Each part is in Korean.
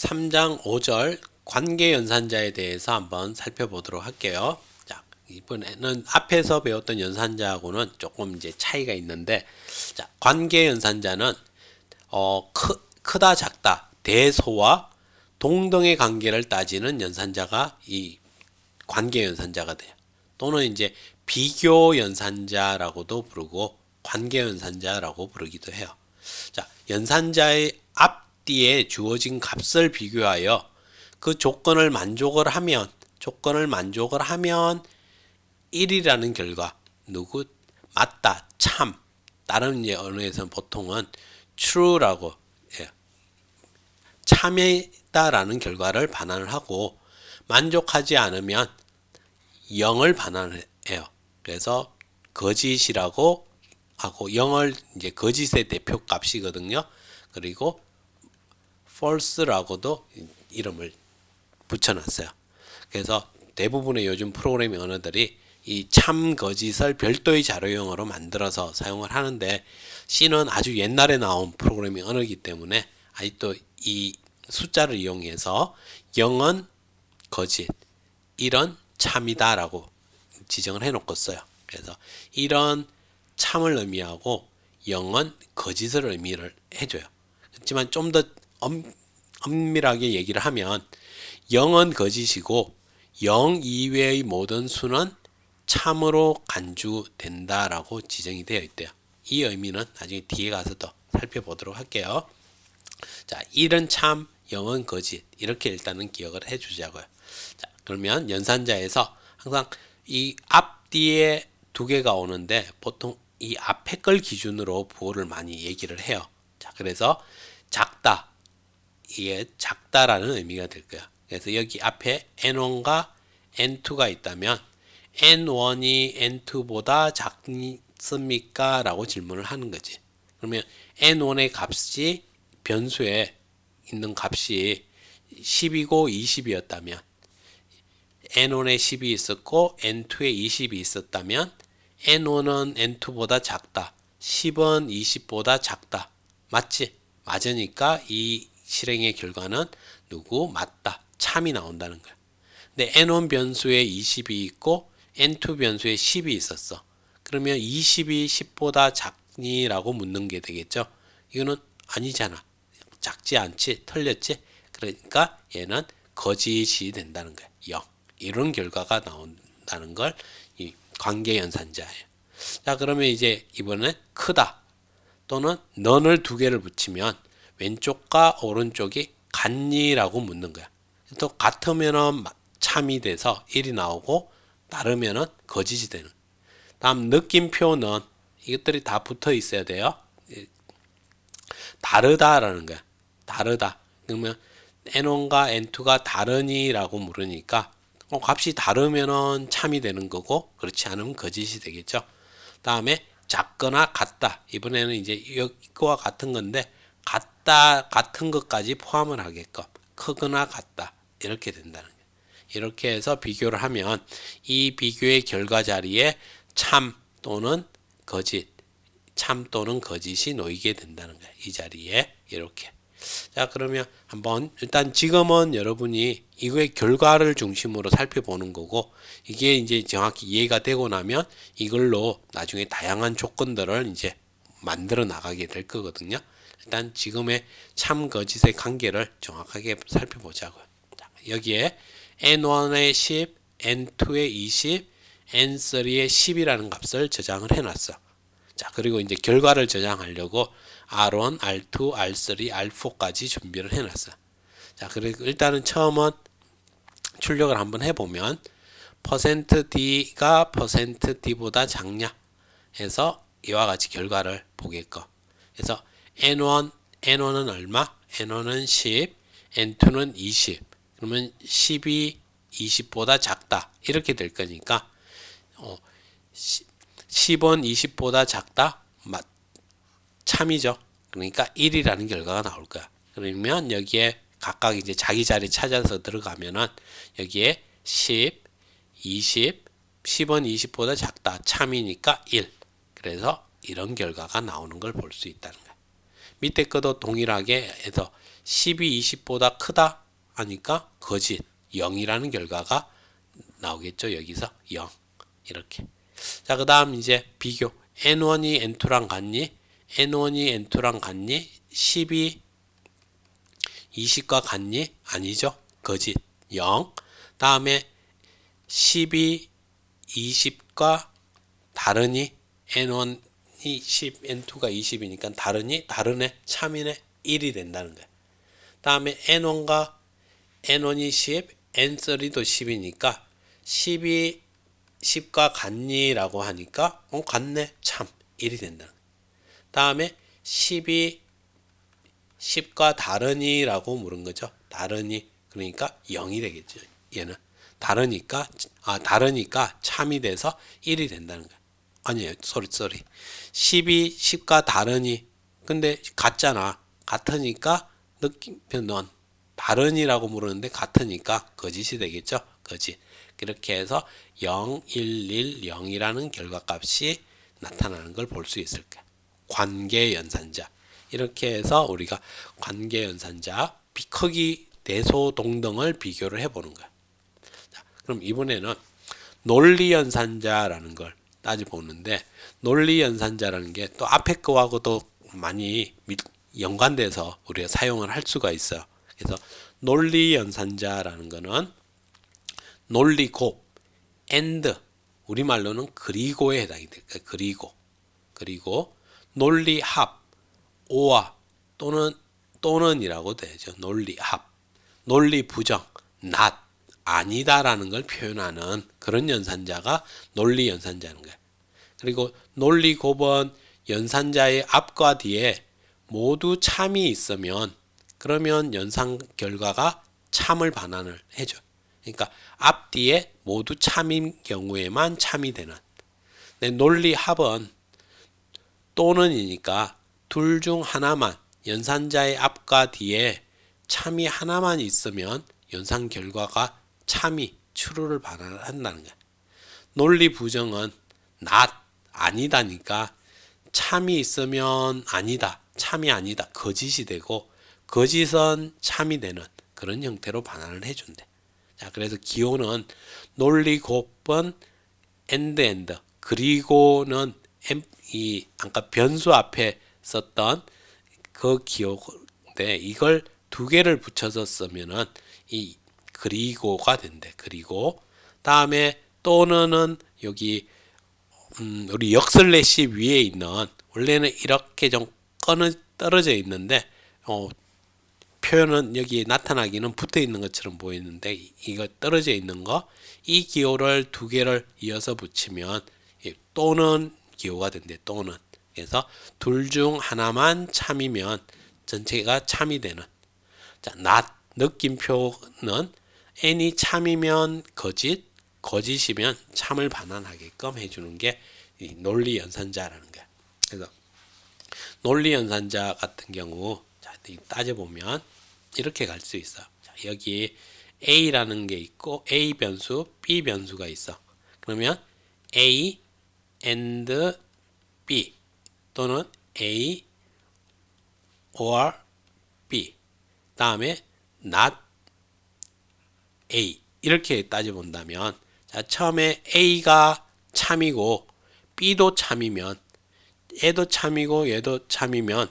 3장 5절 관계 연산자에 대해서 한번 살펴보도록 할게요. 자, 이번에는 앞에서 배웠던 연산자하고는 조금 이제 차이가 있는데 자, 관계 연산자는 어, 크, 크다 작다 대소와 동등의 관계를 따지는 연산자가 이 관계 연산자가 돼요. 또는 이제 비교 연산자라고도 부르고 관계 연산자라고 부르기도 해요. 자, 연산자의 앞 뒤에 주어진 값을 비교하여 그 조건을 만족을 하면 조건을 만족을 하면 1이라는 결과 누구 맞다 참 다른 언어에서는 보통은 true라고 해요. 참이다라는 결과를 반환을 하고 만족하지 않으면 0을 반환해요. 그래서 거짓이라고 하고 0을 이제 거짓의 대표 값이거든요. 그리고 false라고도 이름을 붙여놨어요. 그래서 대부분의 요즘 프로그래밍 언어들이 이 참 거짓을 별도의 자료형으로 만들어서 사용을 하는데 C는 아주 옛날에 나온 프로그래밍 언어이기 때문에 아직도 이 숫자를 이용해서 0은 거짓, 1은 참이다 라고 지정을 해놓고 써요. 그래서 이런 참을 의미하고 0은 거짓을 의미를 해줘요. 그렇지만 좀 더 엄밀하게 얘기를 하면 0은 거짓이고 0 이외의 모든 수는 참으로 간주된다라고 지정이 되어 있대요. 이 의미는 나중에 뒤에 가서 더 살펴보도록 할게요. 자, 1은 참, 0은 거짓. 이렇게 일단은 기억을 해 주자고요. 자, 그러면 연산자에서 항상 이 앞뒤에 두 개가 오는데 보통 이 앞에 걸 기준으로 부호를 많이 얘기를 해요. 자, 그래서. 이게 작다라는 의미가 될 거야. 그래서 여기 앞에 n1과 n2가 있다면 n1이 n2보다 작습니까? 라고 질문을 하는 거지. 그러면 n1의 값이 변수에 있는 값이 10이고 20이었다면 n1에 10이 있었고 n2에 20이 있었다면 n1은 n2보다 작다. 10은 20보다 작다. 맞지? 맞으니까 이 실행의 결과는 누구? 맞다. 참이 나온다는 거야. 근데 n1 변수에 20이 있고 n2 변수에 10이 있었어. 그러면 20이 10보다 작니라고 묻는 게 되겠죠. 이거는 아니잖아. 작지 않지? 틀렸지? 그러니까 얘는 거짓이 된다는 거야. 0. 이런 결과가 나온다는 걸 이 관계 연산자예요. 자, 그러면 이제 이번에 크다 또는 넌을 두 개를 붙이면 왼쪽과 오른쪽이 같니라고 묻는 거야. 또 같으면은 참이 돼서 1이 나오고 다르면은 거짓이 되는. 다음 느낌표는 이것들이 다 붙어 있어야 돼요. 다르다라는 거야. 다르다. 그러면 n1과 n2가 다르니라고 물으니까 어, 값이 다르면은 참이 되는 거고 그렇지 않으면 거짓이 되겠죠. 다음에 작거나 같다. 이번에는 이제 이거와 같은 건데 같다 같은 것까지 포함을 하게끔 크거나 같다 이렇게 된다는 거예요. 이렇게 해서 비교를 하면 이 비교의 결과 자리에 참 또는 거짓, 참 또는 거짓이 놓이게 된다는 거예요. 이 자리에 이렇게. 자 그러면 한번 일단 지금은 여러분이 이거의 결과를 중심으로 살펴보는 거고 이게 이제 정확히 이해가 되고 나면 이걸로 나중에 다양한 조건들을 이제 만들어 나가게 될 거거든요. 일단 지금의 참 거짓의 관계를 정확하게 살펴보자고요. 여기에 n1에 10, n2에 20, n3에 10이라는 값을 저장을 해놨어. 자 그리고 이제 결과를 저장하려고 R1, R2, R3, R4까지 준비를 해놨어. 자, 그리고 일단은 처음은 출력을 한번 해보면 %d가 %d보다 작냐 해서 이와 같이 결과를 보게끔. 그래서 n1, n1은 얼마? n1은 10, n2는 20. 그러면 10이 20보다 작다. 이렇게 될 거니까 어, 10은 20보다 작다. 맞, 참이죠. 그러니까 1이라는 결과가 나올 거야. 그러면 여기에 각각 이제 자기 자리 찾아서 들어가면은 여기에 10, 20, 10은 20보다 작다. 참이니까 1. 그래서 이런 결과가 나오는 걸 볼 수 있다는 거야. 밑에 것도 동일하게 해서 12, 20보다 크다 하니까 거짓 0이라는 결과가 나오겠죠. 여기서 0 이렇게. 자, 그 다음 이제 비교 n1이 n2랑 같니? n1이 n2랑 같니? 12 20과 같니? 아니죠. 거짓 0. 다음에 12 20과 다르니 n1 이 10, n2가 20이니까 다르니 다르네 참이네 1이 된다는 거야. 다음에 n1과 n1이 10, n3도 10이니까 10이 10과 같니 라고 하니까 어 같네 참 1이 된다는 거야. 다음에 10이 10과 다르니 라고 물은 거죠. 다르니 그러니까 0이 되겠죠. 얘는 다르니까 아 다르니까 참이 돼서 1이 된다는 거야. 아니에요. 소리 소리. 10이 10과 다르니 근데 같잖아. 같으니까 느낌표는 다르니라고 물었는데 같으니까 거짓이 되겠죠. 거짓. 그렇게 해서 0, 1, 1, 0이라는 결과값이 나타나는 걸 볼 수 있을 거야. 관계 연산자. 이렇게 해서 우리가 관계 연산자 비 크기 대소 동등을 비교를 해 보는 거야. 자, 그럼 이번에는 논리 연산자라는 걸 따져 보는데 논리 연산자라는 게 또 앞에 거하고도 많이 미- 연관돼서 우리가 사용을 할 수가 있어요. 그래서 논리 연산자라는 거는 논리 곱 and 우리말로는 그리고에 해당이 돼요. 그러니까 그리고 그리고 논리 합 오와 또는 또는이라고 되죠. 논리 합 논리 부정 not 아니다라는 걸 표현하는 그런 연산자가 논리 연산자는 거예요. 그리고 논리 곱은 연산자의 앞과 뒤에 모두 참이 있으면 그러면 연산 결과가 참을 반환을 해줘. 그러니까 앞뒤에 모두 참인 경우에만 참이 되는. 네, 논리 합은 또는이니까 둘 중 하나만 연산자의 앞과 뒤에 참이 하나만 있으면 연산 결과가 참이 추루를 반환한다는 거야. 논리 부정은 not 아니다니까 참이 있으면 아니다, 참이 아니다, 거짓이 되고 거짓은 참이 되는 그런 형태로 반환을 해준대. 자, 그래서 기호는 논리 곱은 and and 그리고는 이 아까 변수 앞에 썼던 그 기호인데 이걸 두 개를 붙여서 쓰면은 이 그리고가 된대. 그리고 다음에 또는은 여기 음, 우리 역슬래시 위에 있는 원래는 이렇게 좀 꺼는 떨어져 있는데 어, 표현은 여기 나타나기는 붙어 있는 것처럼 보이는데 이- 이거 떨어져 있는 거 이 기호를 두 개를 이어서 붙이면 이 또는 기호가 된대 또는 그래서 둘 중 하나만 참이면 전체가 참이 되는 자 not 느낌표는 n이 참이면 거짓 거짓이면 참을 반환하게끔 해주는 게 이 논리 연산자라는 거야. 그래서 논리 연산자 같은 경우 자 따져 보면 이렇게 갈 수 있어. 자, 여기 a라는 게 있고 a 변수, b 변수가 있어. 그러면 a and b 또는 a or b 다음에 not a 이렇게 따져 본다면 자 처음에 a가 참이고 b도 참이면 얘도 참이고 얘도 참이면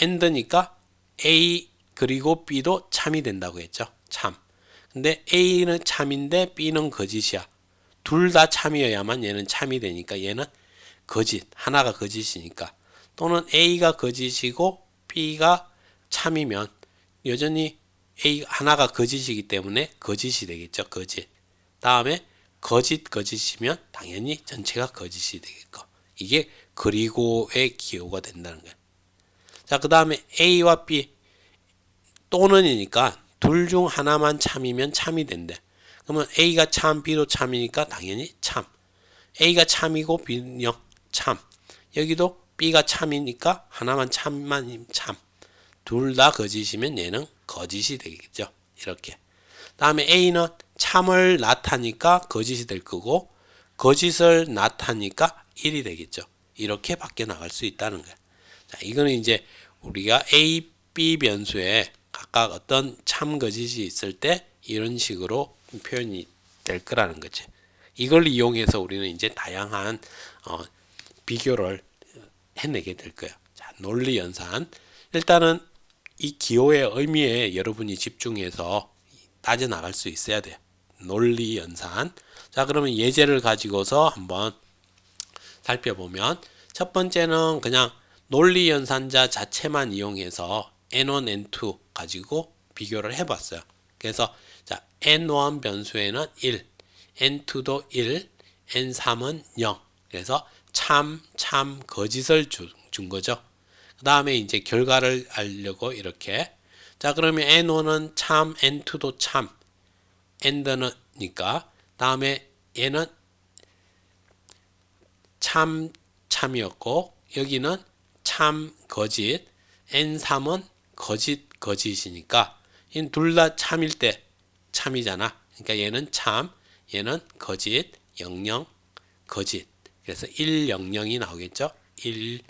and니까 A 그리고 B도 참이 된다고 했죠. 참. 근데 A는 참인데 B는 거짓이야. 둘 다 참이어야만 얘는 참이 되니까 얘는 거짓. 하나가 거짓이니까. 또는 A가 거짓이고 B가 참이면 여전히 A 하나가 거짓이기 때문에 거짓이 되겠죠. 거짓. 다음에 거짓 거짓이면 당연히 전체가 거짓이 되겠고. 이게 그리고의 기호가 된다는 거예요. 자, 그 다음에 A와 B 또는이니까 둘 중 하나만 참이면 참이 된대. 그러면 A가 참, B도 참이니까 당연히 참. A가 참이고 B는 영, 참. 여기도 B가 참이니까 하나만 참만 참. 둘 다 거짓이면 얘는 거짓이 되겠죠. 이렇게. 다음에 A는 참을 나타니까 거짓이 될 거고 거짓을 나타니까 1이 되겠죠. 이렇게 바뀌어 나갈 수 있다는 거예요. 자, 이거는 이제 우리가 A, B 변수에 각각 어떤 참 거짓이 있을 때 이런 식으로 표현이 될 거라는 거지. 이걸 이용해서 우리는 이제 다양한 어, 비교를 해내게 될 거예요. 자, 논리 연산. 일단은 이 기호의 의미에 여러분이 집중해서 따져 나갈 수 있어야 돼요. 논리 연산. 자, 그러면 예제를 가지고서 한번 살펴보면 첫 번째는 그냥 논리 연산자 자체만 이용해서 n1, n2 가지고 비교를 해봤어요. 그래서 자 n1 변수에는 1, n2도 1, n3은 0. 그래서 참, 참, 거짓을 주, 준 거죠. 그 다음에 이제 결과를 알려고 이렇게. 자 그러면 n1은 참, n2도 참, end는니까. 다음에 얘는 참 참이었고 여기는 참 거짓. N3은 거짓 거짓이니까. 둘다 참일 때 참이잖아. 그러니까 얘는 참 얘는 거짓 00 거짓. 그래서 100이 나오겠죠? 100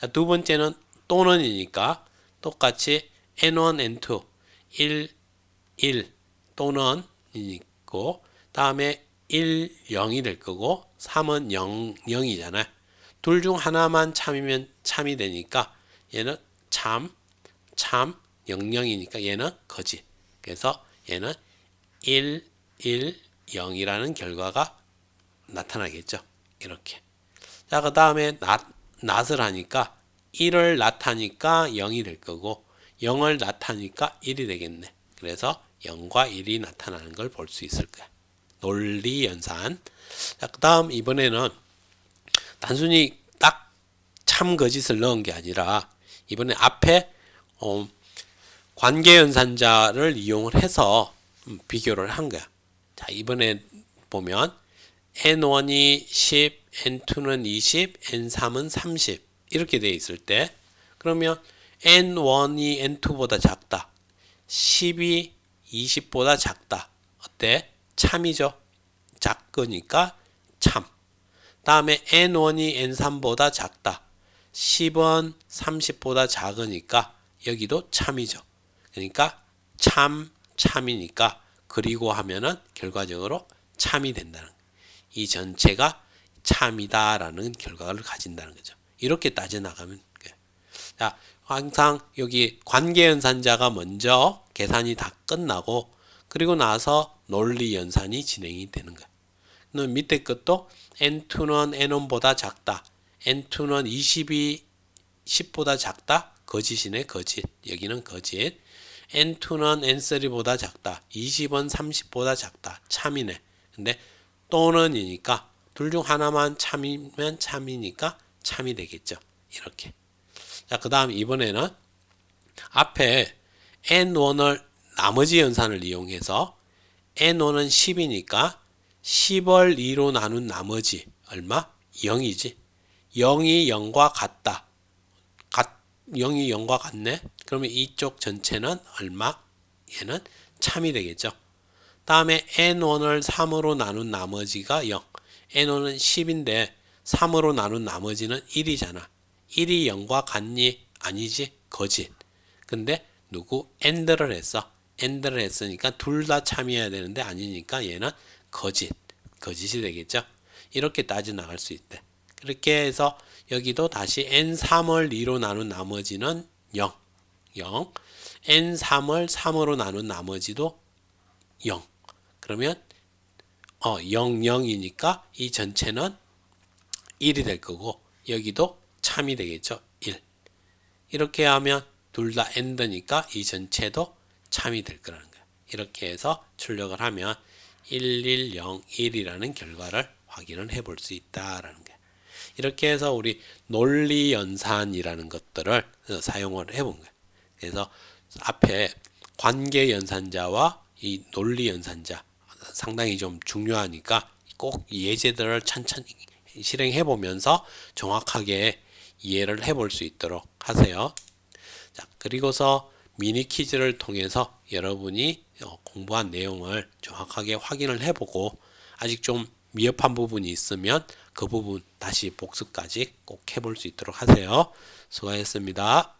자, 두 번째는 또는이니까 똑같이 n1 n2 1 1 또는 있고 다음에 1 0이 될 거고 3은 0 0이잖아. 둘중 하나만 참이면 참이 되니까 얘는 참, 참, 00이니까 얘는 거짓. 그래서 얘는 1, 1, 0이라는 결과가 나타나겠죠. 이렇게. 자, 그 다음에 낫, 낫을 하니까 1을 나타니까 0이 될 거고 0을 나타니까 1이 되겠네. 그래서 0과 1이 나타나는 걸 볼 수 있을 거야. 논리 연산. 자, 그 다음 이번에는 단순히 딱 참 거짓을 넣은 게 아니라 이번에 앞에 어, 관계 연산자를 이용을 해서 음, 비교를 한 거야. 자, 이번에 보면 n1이 10, n2는 20, n3은 30 이렇게 돼 있을 때 그러면 n1이 n2보다 작다. 10이 20보다 작다. 어때? 참이죠. 작으니까 참. 다음에 n1이 n3보다 작다. 10은 30보다 작으니까 여기도 참이죠. 그러니까 참, 참이니까 그리고 하면은 결과적으로 참이 된다는. 이 전체가 참이다라는 결과를 가진다는 거죠. 이렇게 따져 나가면 돼요. 자, 항상 여기 관계연산자가 먼저 계산이 다 끝나고 그리고 나서 논리 연산이 진행이 되는. 그럼 밑에 것도 n2는 n1보다 작다. n2는 20이 10보다 작다. 거짓이네 거짓. 여기는 거짓. n2는 n3보다 작다. 20은 30보다 작다. 참이네. 근데 또는이니까 둘 중 하나만 참이면 참이니까 참이 되겠죠. 이렇게. 자, 그 다음 이번에는 앞에 n1을 나머지 연산을 이용해서 n1은 10이니까 10을 2로 나눈 나머지 얼마? 0이지. 0이 0과 같다. 같, 0이 0과 같네. 그러면 이쪽 전체는 얼마? 얘는 참이 되겠죠. 다음에 n1을 3으로 나눈 나머지가 0. N1은 10인데 3으로 나눈 나머지는 1이잖아. 1이 0과 같니? 아니지. 거짓. 근데 누구? 엔드를 했어. 엔드를 했으니까 둘 다 참여해야 되는데 아니니까 얘는 거짓. 거짓이 되겠죠. 이렇게 따져 나갈 수 있대. 그렇게 해서 여기도 다시 n3을 2로 나눈 나머지는 0. 0. n3을 3으로 나눈 나머지도 0. 그러면 어 0, 0이니까 이 전체는 1이 될 거고 여기도 참이 되겠죠. 1. 이렇게 하면 둘 다 엔드니까 이 전체도 참이 될 거라는 거예요. 이렇게 해서 출력을 하면 1101이라는 결과를 확인을 해볼 수 있다라는 거예요. 이렇게 해서 우리 논리 연산이라는 것들을 사용을 해본 거예요. 그래서 앞에 관계 연산자와 이 논리 연산자 상당히 좀 중요하니까 꼭 예제들을 천천히 실행해 보면서 정확하게 이해를 해볼 수 있도록 하세요. 자, 그리고서 미니 퀴즈를 통해서 여러분이 어, 공부한 내용을 정확하게 확인을 해보고 아직 좀 미흡한 부분이 있으면 그 부분 다시 복습까지 꼭 해볼 수 있도록 하세요. 수고하셨습니다.